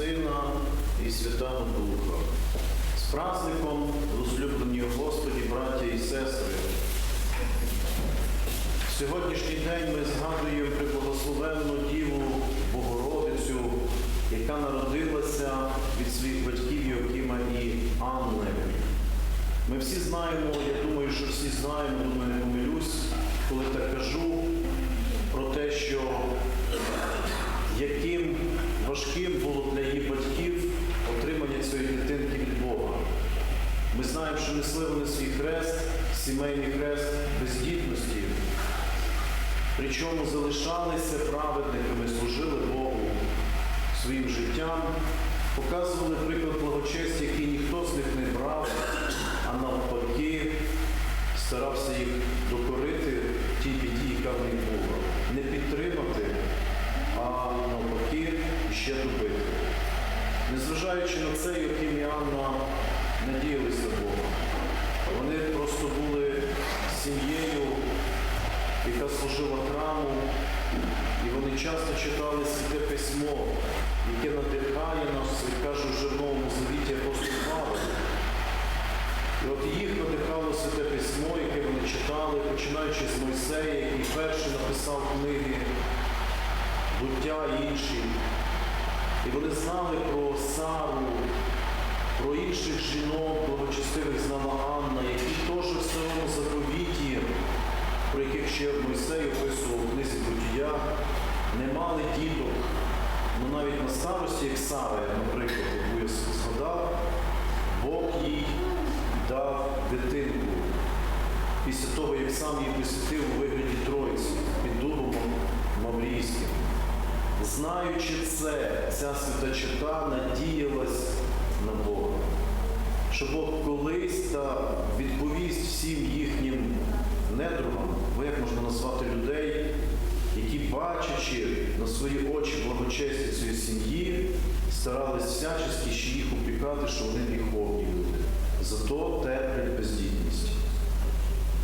Сина і Святого Духа. З праздником, возлюблені в Господі, браття і сестри. В сьогоднішній день ми згадуємо преблагословенну Діву Богородицю, яка народилася від своїх батьків Йокіма і Анни. Ми всі знаємо, я думаю, що всі знаємо, думаю, не помилюсь, коли так кажу Причому залишалися праведниками, служили Богу своїм життям, показували приклад благочестя, який ніхто з них не брав, а навпаки старався їх докорити тій біді, яка в них була. Не підтримати, а навпаки ще добити. Незважаючи на це, Йохим і Анна надіялися на Бога. Вони просто були сім'єю, яка служила храму, і вони часто читали святе письмо, яке надихає нас, як кажуть вже в Новому Завіті апостол Павло. І от їх надихало святе письмо, яке вони читали, починаючи з Мойсея, який перший написав книги, буття і інші. І вони знали про Сару, про інших жінок, благочестивих знала Анна, які теж в старому заповіті, про яких ще Мойсей описував книзі буття, не мали діток. Ну навіть на старості, як Сара, наприклад, яку я згадав, Бог їй дав дитинку. Після того, як сам її присвятив у вигляді Троїці під дубом Маврійським. Знаючи це, ця свята чита надіялась на Бога, що Бог колись та відповість всім їхнім недругам, бо як можна назвати людей, які, бачачи на свої очі благочесті цієї сім'ї, старались всячески ще їх упікати, що вони гріховні люди. Зато терплять бездітність.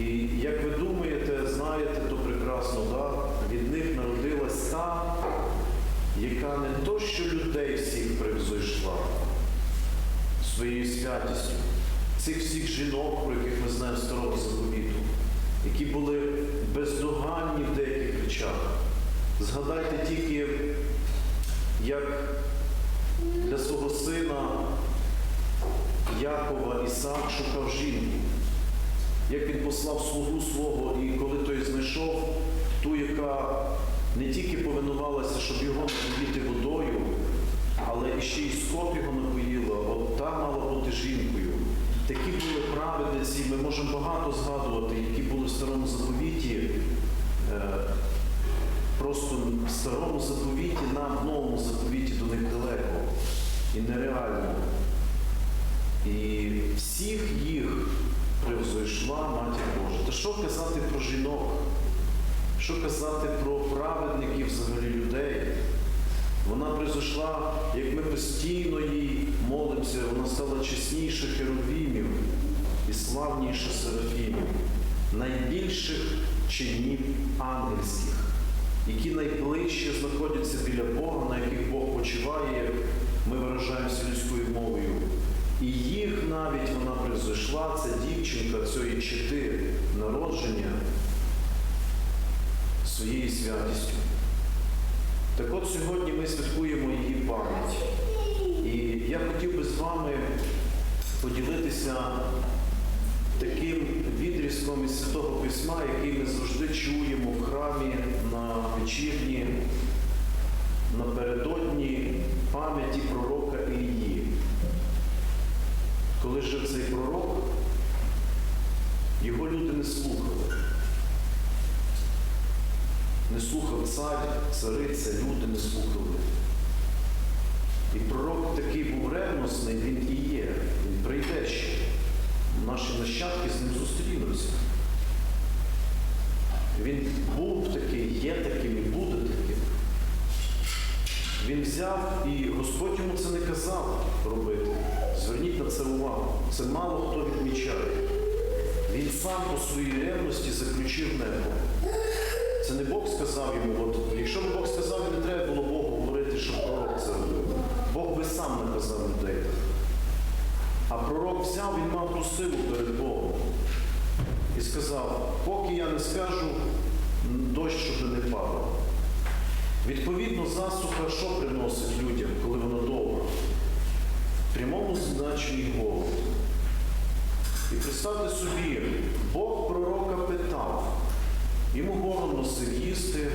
І як ви думаєте, знаєте, то прекрасно, да? від них народилась та, яка не то, що людей всіх превзойшла своєю святістю, цих всіх жінок, про яких ми знаємо старого заповіту, які були бездоганні в деяких речах. Згадайте тільки, як для свого сина Якова Ісаак шукав жінку як він послав слугу свого, і коли той знайшов ту, яка не тільки повинувалася, щоб його напоїти водою, але і ще й скот його напоїла, от та мала бути жінкою. Такі були праведниці, ми можемо багато згадувати, які були в старому заповіті. Е, Просто в старому заповіті, нам в новому заповіті до них далеко і нереально. І всіх їх превзойшла Матір Божа. Та що казати про жінок? Що казати про праведників взагалі людей? Вона призойшла, як ми постійно їй молимося, вона стала чесніше херовімів і славніше серафімів, найбільших чинів ангельських, які найближче знаходяться біля Бога, на яких Бог почиває, як ми виражаємося людською мовою. І їх навіть призойшла, ця дівчинка цієї чити народження своєю святістю. Так от сьогодні ми святкуємо її пам'ять. І я хотів би з вами поділитися таким відрізком із Святого Письма, який ми завжди чуємо в храмі на вечірні, слухали. Не слухав цар, цариця, люди не слухали. І пророк такий був ревностний, він і є, він прийде ще. Наші нащадки з ним зустрінуться. Він був такий, є таким і буде таким. Він взяв і Господь йому це не казав робити. Зверніть на це увагу. Це мало хто відмічає. Він сам по своїй ревності заключив небо. Це не Бог сказав йому, от, якщо б Бог сказав, не треба було Богу говорити, що пророк це робив. Бог би сам наказав людей. А пророк взяв, він мав ту силу перед Богом і сказав, поки я не скажу, дощ щоб не падав. Відповідно, засуха що приносить людям, коли воно довго? В прямому значенні голод. І представте собі, Бог пророка питав, йому гором носив їсти,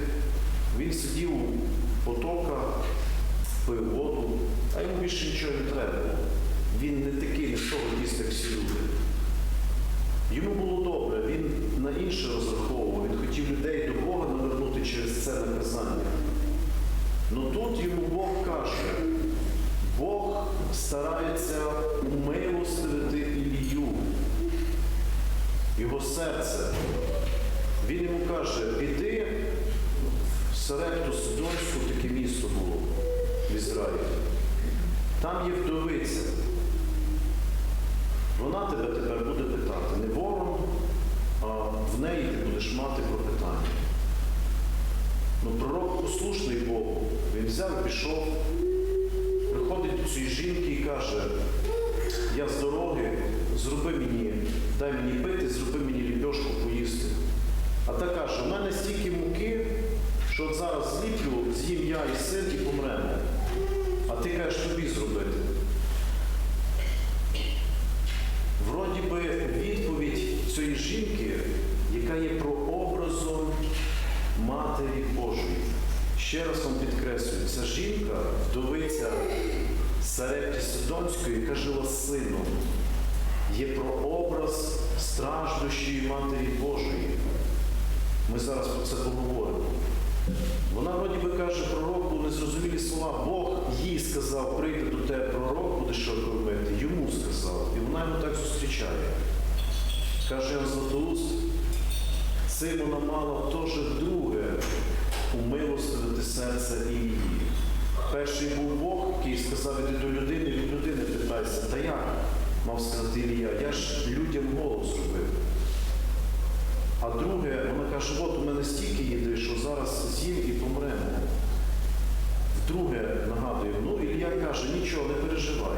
він сидів у потоках, пив воду, а йому більше нічого не треба. Він не такий, не того їсть, як всі люди. Йому було добре, він на інше розраховував, він хотів людей до Бога навернути через це наказання. Ну тут йому Бог каже, Бог старається умилостивити його серце. Він йому каже, піди в Сарепту Сидонську, таке місто було в Ізраїлі. Там є вдовиця. Вона тебе тепер буде питати. Не ворон, а в неї ти будеш мати пропитання. Ну, пророк послушний Богу. Він взяв пішов, приходить до цієї жінки і каже, я з дороги, зроби мені, дай мені пити, зроби мені ліпьошку поїсти. А та каже, у мене стільки муки, що от зараз зліплю, з'їм я і син і помремо. А ти кажеш тобі зробити. Вроді би відповідь цієї жінки, яка є прообразом Матері Божої. Ще раз вам підкреслюю, ця жінка, вдовиця Сарепті Сидонської, яка жила сином, є прообраз страждущої Матері Божої. Ми зараз про це поговоримо. Вона вроді би каже пророку незрозумілі слова. Бог їй сказав, прийде до тебе пророк, будеш що робити. Йому сказав. І вона йому так зустрічає. Каже Ян Златоуст, Симона мала теж друге умилостивити серце Ілії. Перший був Бог, який сказав, іди до людини, від людини питайся. Та як? Мав сказати Ілія, я ж людям голос зробив. А друге, вона каже, от у мене стільки їди, що зараз з'їм і помремо. Вдруге, нагадую, ну Ілля каже, нічого, не переживай.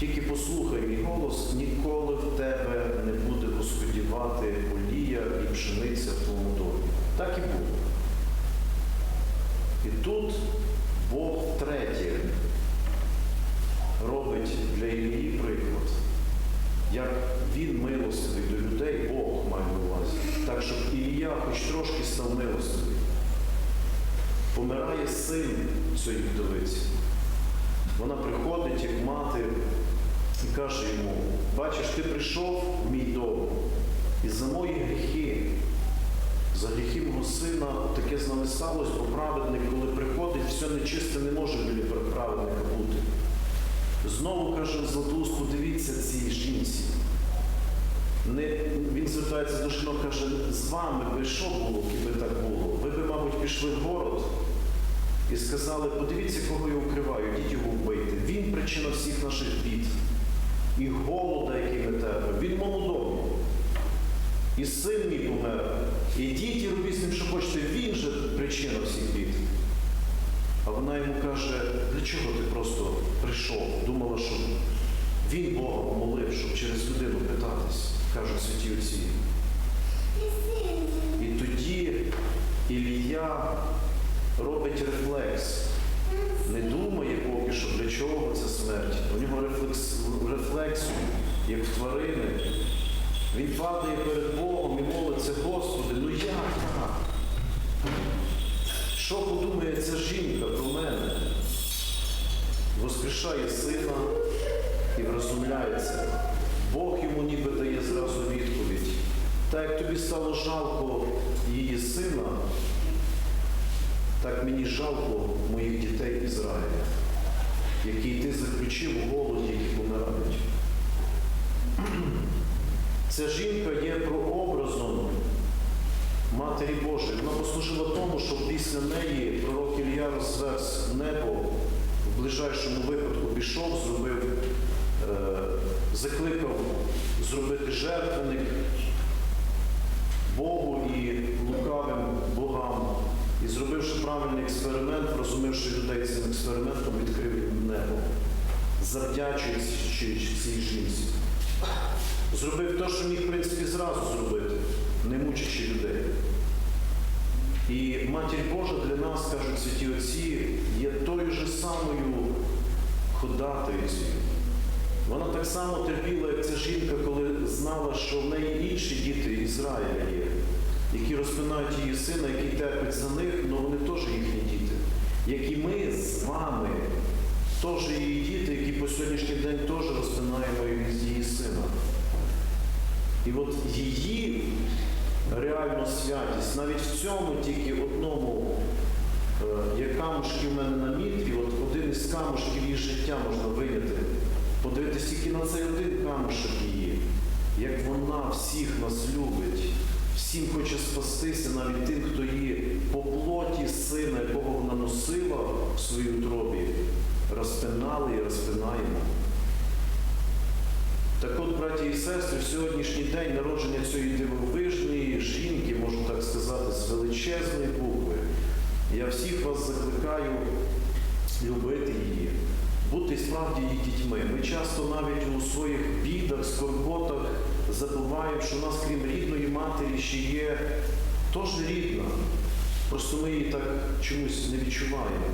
Тільки послухай мій голос, ніколи в тебе не буде господівати олія і пшениця в твоєму домі. Так і було. І тут Бог третє робить для Ілії приклад як він милостивий до людей, Бог має на увазі. Так, щоб Ілія хоч трошки став милостивий. Помирає син цієї вдовиці. Вона приходить, як мати, і каже йому, бачиш, ти прийшов в мій дом, і за мої гріхи, за гріхи мого сина таке з нами сталося, бо праведник, коли приходить, все нечисте не може біля праведника бути. Знову каже Златоуст, подивіться цій жінці. Не, він звертається до жінок, каже, з вами би що було, якби так було? Ви би, мабуть, пішли в город і сказали, подивіться, кого я укриваю, йдіть його вбити. Він причина всіх наших бід. І голода, який ми терпимо. Він молодому. І син мій помер. Ідіть і робіть з ним, що хочете. Він же причина всіх бід. А вона йому каже, для чого ти просто прийшов? Думала, що він Бога помолив, щоб через людину питатись, кажуть святі отці. І тоді Ілія робить рефлекс. Не думає поки що, для чого ця смерть. У нього рефлекс, рефлекс, як в тварини. Він падає перед Богом і молиться, Господи, ну як так? Що подумає ця жінка про мене? Воскрешає сина і врозумляється. Бог йому ніби дає зразу відповідь. Так як тобі стало жалко її сина, так мені жалко моїх дітей Ізраїля, який ти заключив у голоді, які помирають. Ця жінка є прообразом Матері Божої. Вона послужила тому, щоб після неї пророк Ілля розверз небо, в ближайшому випадку пішов, зробив, е, закликав зробити жертвенник Богу і лукавим богам. І зробивши правильний експеримент, розумівши людей цим експериментом, відкрив небо. завдячує цій жінці. Зробив те, що міг, в принципі, зразу зробити, не мучачи людей. І Матір Божа для нас, кажуть святі отці, є тою же самою ходатайцею. Вона так само терпіла, як ця жінка, коли знала, що в неї інші діти Ізраїля є, які розпинають її сина, який терпить за них, але вони теж їхні діти. Як і ми з вами, теж її діти, які по сьогоднішній день теж розпинаємо її сина. І от її реальну святість, навіть в цьому тільки одному е, є камушки в мене на мітрі, от один із камушків її життя можна виняти. Подивитись тільки на цей один камушок її, як вона всіх нас любить, всім хоче спастися, навіть тим, хто її по плоті сина, якого вона носила в своїй утробі, розпинали і розпинаємо. Так от, браті і сестри, в сьогоднішній день народження цієї дивовижної жінки, можу так сказати, з величезної букви. Я всіх вас закликаю любити її, бути справді її дітьми. Ми часто навіть у своїх бідах, скорботах забуваємо, що у нас, крім рідної матері, ще є теж рідна. Просто ми її так чомусь не відчуваємо.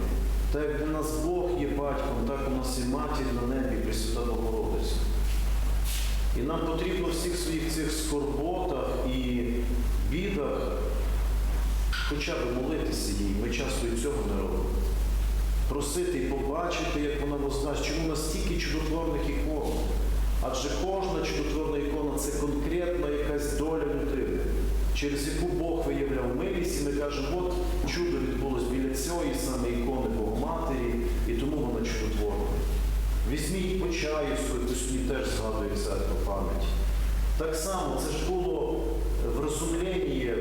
Так як для нас Бог є батьком, так у нас і матір на небі, Пресвята Богородиця. І нам потрібно в всіх своїх цих скорботах і бідах хоча б молитися їй. Ми часто і цього не робимо. Просити і побачити, як вона воздасть. Чому у нас стільки чудотворних ікон? Адже кожна чудотворна це конкретна якась доля людини, через яку Бог виявляв милість, і ми кажемо, от чудо відбулось біля цієї саме ікони Богоматері, і тому вона чудотворна. Візьміть по чаю, хтось мені теж згадує церква пам'ять. Так само це ж було в розумлінні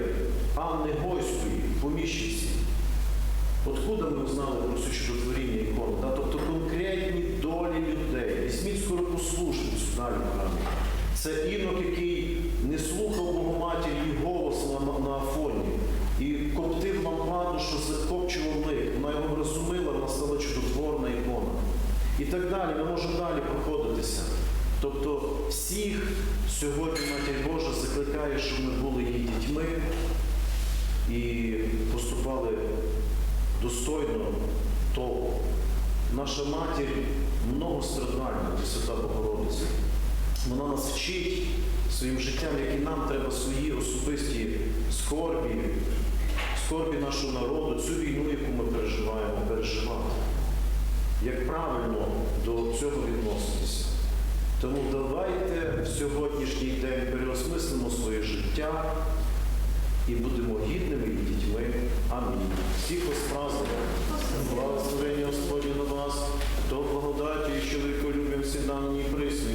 Анни Гойської, поміщиці. Откуда ми знали про це чудотворіння ікони? Да? Тобто конкретні долі людей. Візьміть скоропослушницю далі. Це інок, який не слухав Богоматері її голос на, на Афоні і коптив лампаду, що закопчував лик. Вона його розумила, вона стала чудотворна ікона. І так далі, ми можемо далі проходитися. Тобто всіх сьогодні Матір Божа закликає, щоб ми були її дітьми і поступали достойно того. Наша матір многострадальна, Пресвята Богородиця. Вона нас вчить своїм життям, як і нам треба свої особисті скорбі, скорбі нашого народу, цю війну, яку ми переживаємо, переживати. Як правильно до цього відноситися. Тому давайте в сьогоднішній день переосмислимо своє життя і будемо гідними і дітьми. Амінь. Всіх вас празднуємо. Благословення Господнє на вас, то благодаті і чоловіколюбим всегда нині і присно.